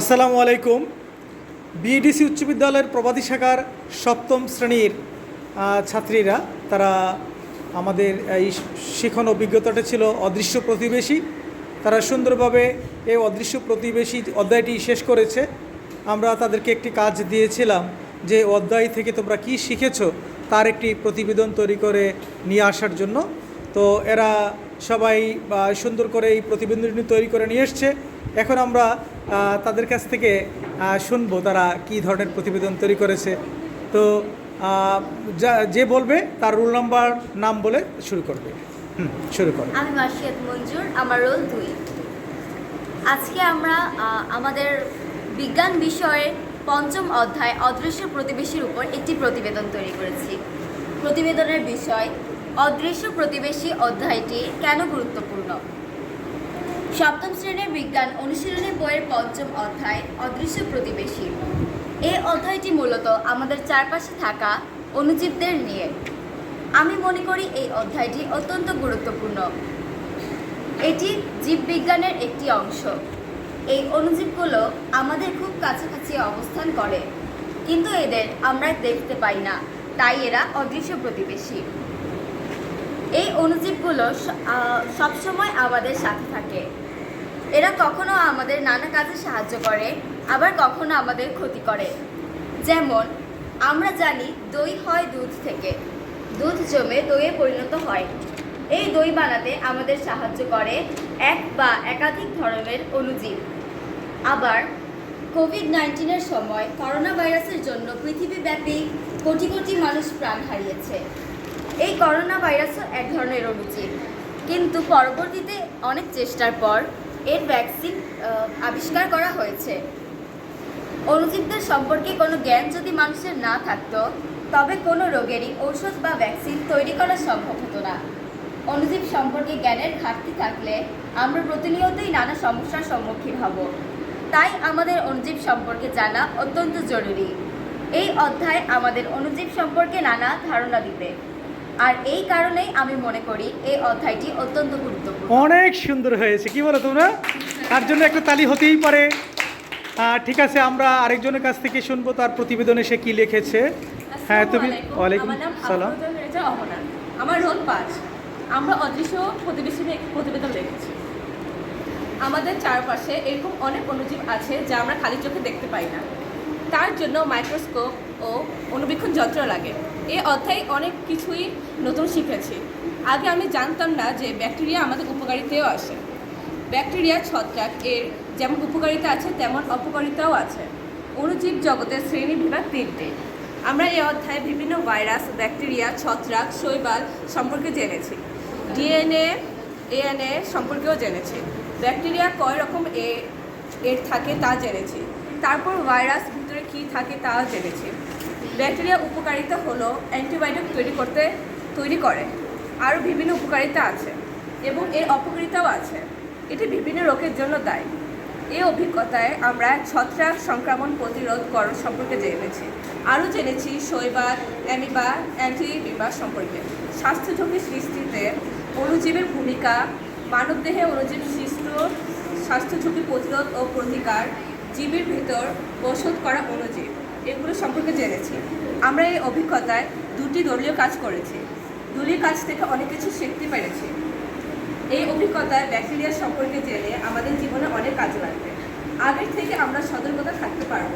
আসসালামু আলাইকুম। বিএডিসি উচ্চ বিদ্যালয়ের প্রবাদী শাখার সপ্তম শ্রেণির ছাত্রীরা, তারা আমাদের এই শিখন অভিজ্ঞতাটা ছিল অদৃশ্য প্রতিবেশী। তারা সুন্দরভাবে এই অদৃশ্য প্রতিবেশী অধ্যায়টি শেষ করেছে। আমরা তাদেরকে একটি কাজ দিয়েছিলাম যে অধ্যায় থেকে তোমরা কি শিখেছো তার একটি প্রতিবেদন তৈরি করে নিয়ে আসার জন্য। তো এরা সবাই সুন্দর করে এই প্রতিবেদনটি তৈরি করে নিয়ে এসছে। এখন আমরা তাদের কাছ থেকে শুনব তারা কি ধরনের প্রতিবেদন তৈরি করেছে। তো যা- যে বলবে তার রোল নাম্বার, নাম বলে শুরু করবে। হুম, শুরু করো। আমি মার্শিয়াত মঞ্জুর, আমার রোল দুই। আজকে আমরা আমাদের বিজ্ঞান বিষয়ের পঞ্চম অধ্যায় অদৃশ্য প্রতিবেশীর উপর একটি প্রতিবেদন তৈরি করেছি। প্রতিবেদনের বিষয়, অদৃশ্য প্রতিবেশী অধ্যায়টি কেন গুরুত্বপূর্ণ? সপ্তম শ্রেণির বিজ্ঞান অনুশীলনী বইয়ের পঞ্চম অধ্যায় অদৃশ্য প্রতিবেশী। এই অধ্যায়টি মূলত আমাদের চারপাশে থাকা অনুজীবদের নিয়ে। আমি মনে করি এই অধ্যায়টি অত্যন্ত গুরুত্বপূর্ণ। এটি জীববিজ্ঞানের একটি অংশ। এই অণুজীবগুলো আমাদের খুব কাছাকাছি অবস্থান করে। কিন্তু এদের আমরা দেখতে পাই না তাই এরা অদৃশ্য প্রতিবেশী। এই আহ, সবসময় আমাদের সাথে থাকে। এরা কখনো আমাদের নানা কাজে সাহায্য করে, আবার কখনো আমাদের ক্ষতি করে। যেমন, আমরা জানি দই হয় দুধ থেকে। দুধ জমে দইয়ে পরিণত হয়। এই দই বানাতে আমাদের সাহায্য করে এক বা একাধিক ধরনের অণুজীব। আবার কোভিড নাইন্টিনের সময় করোনা ভাইরাসের জন্য পৃথিবীব্যাপী কোটি কোটি মানুষ প্রাণ হারিয়েছে। এই করোনা ভাইরাসও এক ধরনের অণুজীব। কিন্তু পরবর্তীতে অনেক চেষ্টার পর এর ভ্যাকসিন আবিষ্কার করা হয়েছে। অণুজীবদের সম্পর্কে কোনো জ্ঞান যদি মানুষের না থাকতো, তবে কোনো রোগেরই ঔষধ বা ভ্যাকসিন তৈরি করা সম্ভব হতো না। অণুজীব সম্পর্কে জ্ঞানের ঘাটতি থাকলে আমরা প্রতিনিয়তই নানা সমস্যার সম্মুখীন হব। তাই আমাদের অণুজীব সম্পর্কে জানা অত্যন্ত জরুরি। এই অধ্যায় আমাদের অণুজীব সম্পর্কে নানা ধারণা দিবে। আর এই কারণেই আমি মনে করি এই অধ্যায়টি অত্যন্ত গুরুত্বপূর্ণ। অনেক সুন্দর হয়েছে। কি বলো তোমরা? তার জন্য একটা তালি হতেই পারে। ঠিক আছে আমরা আরেকজনের কাছ থেকে শুনব তার প্রতিবেদনে সে কি লিখেছে। হ্যাঁ তুমি ওয়ালাইকুম সালাম। আমার রোল পাঁচ। আমরা অদৃশ্য প্রতিবেশী প্রতিবেদন লিখেছি আমাদের চারপাশে এরকম অনেক অণুজীব আছে যা আমরা খালি চোখে দেখতে পাই না। তার জন্য মাইক্রোস্কোপ ও অনুবীক্ষণ যন্ত্র লাগে। এই অধ্যায়ে অনেক কিছুই নতুন শিখেছি। আগে আমি জানতাম না যে ব্যাকটেরিয়া আমাদের উপকারিতেও আসে। ব্যাকটেরিয়া ছত্রাক এর যেমন উপকারিতা আছে, তেমন অপকারিতাও আছে। অণুজীব জগতের শ্রেণি বিভাগ তিনটে। আমরা এই অধ্যায়ে বিভিন্ন ভাইরাস, ব্যাকটেরিয়া, ছত্রাক, শৈবাল সম্পর্কে জেনেছি। ডিএনএ, এএনএ সম্পর্কেও জেনেছি। ব্যাকটেরিয়া কয় রকম এ, এর থাকে তা জেনেছি। তারপর ভাইরাস ভিতরে কী থাকে তাও জেনেছি। ব্যাকটেরিয়া উপকারিতা হলো অ্যান্টিবায়োটিক তৈরি করতে, তৈরি করে। আরও বিভিন্ন উপকারিতা আছে এবং এর অপকারিতাও আছে। এটি বিভিন্ন রোগের জন্য দায়ী। এই অভিজ্ঞতায় আমরা ছত্রাক সংক্রমণ প্রতিরোধকরণ সম্পর্কে জেনেছি। আরও জেনেছি শৈবাল, অ্যামিবা, অ্যান্টিবিবা সম্পর্কে। স্বাস্থ্য ঝুঁকি সৃষ্টিতে অণুজীবের ভূমিকা, মানবদেহে অণুজীব সৃষ্ট স্বাস্থ্য ঝুঁকি প্রতিরোধ ও প্রতিকার, জীবের ভিতর ওষুধ করা অণুজীব। এগুলো সম্পর্কে জেনেছি। আমরা এই অভিজ্ঞতায় দুটি দলীয় কাজ করেছি। দলীয় কাজ থেকে অনেক কিছু শিখতে পেরেছি। এই অভিজ্ঞতায় ব্যাকটেরিয়া সম্পর্কে জেনে আমাদের জীবনে অনেক কাজে লাগবে। আগের থেকে আমরা সতর্কতা থাকতে পারব।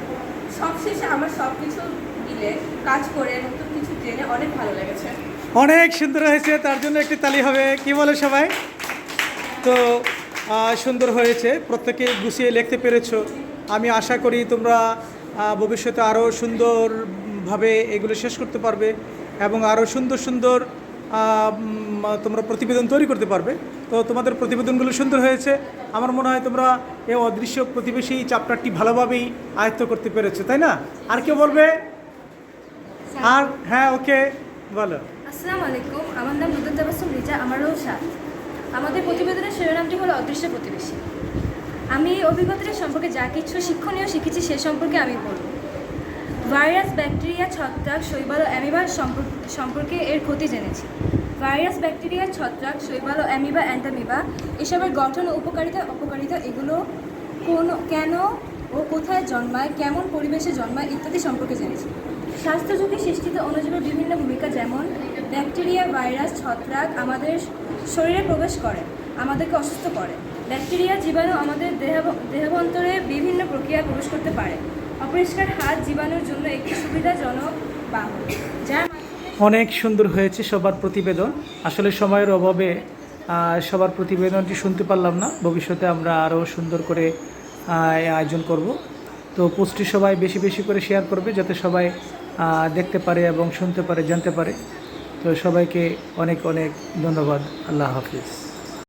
সবশেষে আমার সব কিছু মিলে কাজ করে নতুন কিছু জেনে অনেক ভালো লেগেছে। অনেক সুন্দর হয়েছে, তার জন্য একটি তালি হবে। কি বলে সবাই? তো সুন্দর হয়েছে। প্রত্যেকে গুছিয়ে লিখতে পেরেছ। আমি আশা করি তোমরা ভবিষ্যতে আরও সুন্দরভাবে এগুলো শেষ করতে পারবে এবং আরও সুন্দর সুন্দর তোমরা প্রতিবেদন তৈরি করতে পারবে। তো তোমাদের প্রতিবেদনগুলো সুন্দর হয়েছে। আমার মনে হয় তোমরা এই অদৃশ্য প্রতিবেশী চ্যাপ্টারটি ভালোভাবেই আয়ত্ত করতে পেরেছ তাই না? আর কেউ বলবে? আর হ্যাঁ ওকে বলো। আসসালামু আলাইকুম আমার নাম তাবাসুম রিজা আমারও সাত। আমাদের প্রতিবেদনের শিরোনামটি হলো অদৃশ্য প্রতিবেশী। আমি এই অভিজ্ঞতাটা সম্পর্কে যা কিছু শিক্ষণীয় শিখেছি সে সম্পর্কে আমি বলব। ভাইরাস, ব্যাকটেরিয়া, ছত্রাক, শৈবাল ও অ্যামিবার সম্পর্ক- এর ক্ষতি জেনেছি। ভাইরাস, ব্যাকটেরিয়া, ছত্রাক, শৈবাল ও অ্যামিবা, অ্যান্টামিবা এসবের গঠন ও উপকারিতা, অপকারিতা এগুলো কোন, কেন ও কোথায় জন্মায়, কেমন পরিবেশে জন্মায় ইত্যাদি সম্পর্কে জেনেছি। স্বাস্থ্য ঝুঁকি সৃষ্টিতে অণুজীবের বিভিন্ন ভূমিকা যেমন ব্যাকটেরিয়া, ভাইরাস, ছত্রাক আমাদের শরীরে প্রবেশ করে, আমাদেরকে অসুস্থ করে। ব্যাকটেরিয়া জীবাণু আমাদের দেহ দেহভন্তরে বিভিন্ন প্রক্রিয়ায় প্রবেশ করতে পারে। অপরিষ্কার হাত জীবাণুর জন্য একটি সুবিধাজনক বাহন, যার অনেক সুন্দর হয়েছে সবার প্রতিবেদন। আসলে সময়ের অভাবে সবার প্রতিবেদনটি শুনতে পারলাম না। ভবিষ্যতে আমরা আরও সুন্দর করে আয়োজন করব। তো পোস্টটি সবাই বেশি বেশি করে শেয়ার করবে যাতে সবাই দেখতে পারে এবং শুনতে পারে, জানতে পারে। তো সবাইকে অনেক অনেক ধন্যবাদ। আল্লাহ হাফিজ।